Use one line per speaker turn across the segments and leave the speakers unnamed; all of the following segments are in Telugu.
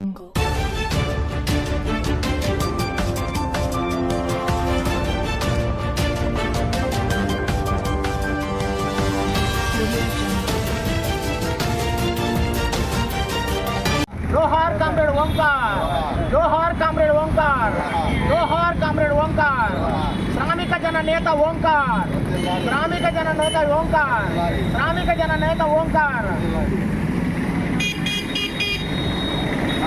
jungle.
జోహార్ కామ్రేడ్ ఓంకార్ జోహార్ కామ్రేడ్ ఓంకార్ జోహార్ కామ్రేడ్ ఓంకార్ శ్రామిక జన నేత ఓంకార్ శ్రామిక జన నేత ఓంకార్ శ్రామిక జన నేత ఓంకార్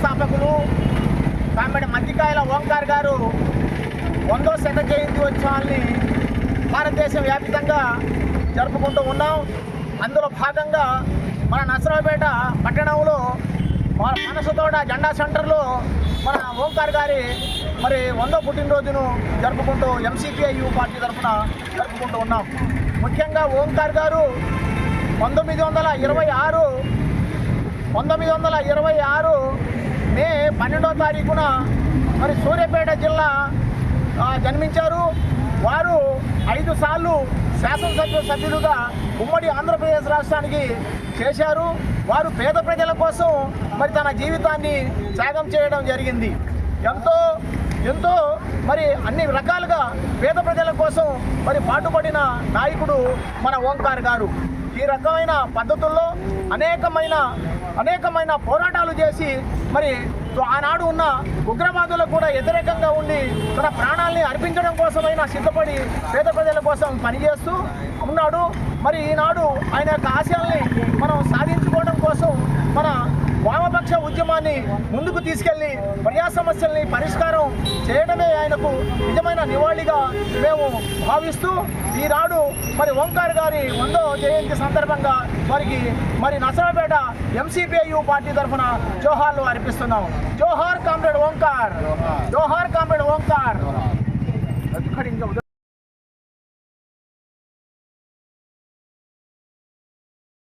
వ్యవస్థాపకులు కామెడి మధ్యకాయల ఓంకార్ గారు వందో శత జయంతి ఉత్సవాల్ని భారతదేశం వ్యాప్తంగా జరుపుకుంటూ ఉన్నాం. అందులో భాగంగా మన నసరావుపేట పట్టణంలో మన మనసుతోట జెండా సెంటర్లో మన ఓంకార్ గారి మరి వందో పుట్టినరోజును జరుపుకుంటూ ఎంసీపీఐయు పార్టీ తరఫున జరుపుకుంటూ ఉన్నాం. ముఖ్యంగా ఓంకార్ గారు పంతొమ్మిది వందల ఇరవై ఆరు పంతొమ్మిది వందల ఇరవై ఆరు తారీఖున మరి సూర్యాపేట జిల్లా జన్మించారు. వారు ఐదు సార్లు శాసనసభ్య సభ్యులుగా ఉమ్మడి ఆంధ్రప్రదేశ్ రాష్ట్రానికి చేశారు. వారు పేద ప్రజల కోసం మరి తన జీవితాన్ని త్యాగం చేయడం జరిగింది. ఎంతో ఎంతో మరి అన్ని రకాలుగా పేద ప్రజల కోసం మరి పాటుపడిన నాయకుడు మన ఓంకార్ గారు. ఈ రకమైన పద్ధతుల్లో అనేకమైన అనేకమైన పోరాటాలు చేసి మరి ఆనాడు ఉన్న ఉగ్రవాదులకు కూడా వ్యతిరేకంగా ఉండి తన ప్రాణాల్ని అర్పించడం కోసమైనా సిద్ధపడి పేద ప్రజల కోసం పనిచేస్తూ ఉన్నాడు. మరి ఈనాడు ఆయన యొక్క ఆశయాల్ని మనం కార్యక్రమాన్ని ముందుకు తీసుకెళ్ళి ప్రజా సమస్యల్ని పరిష్కారం చేయడమే ఆయనకు నిజమైన నివాళిగా మేము భావిస్తూ ఈనాడు మరి ఓంకార్ గారి వందో జయంతి సందర్భంగా వారికి మరి నసరాపేట ఎంసీపీఐయు పార్టీ తరఫున జోహార్లు అర్పిస్తున్నాం. జోహార్ కామ్రేడ్ ఓంకార్. జోహార్ కామ్రేడ్ ఓంకార్.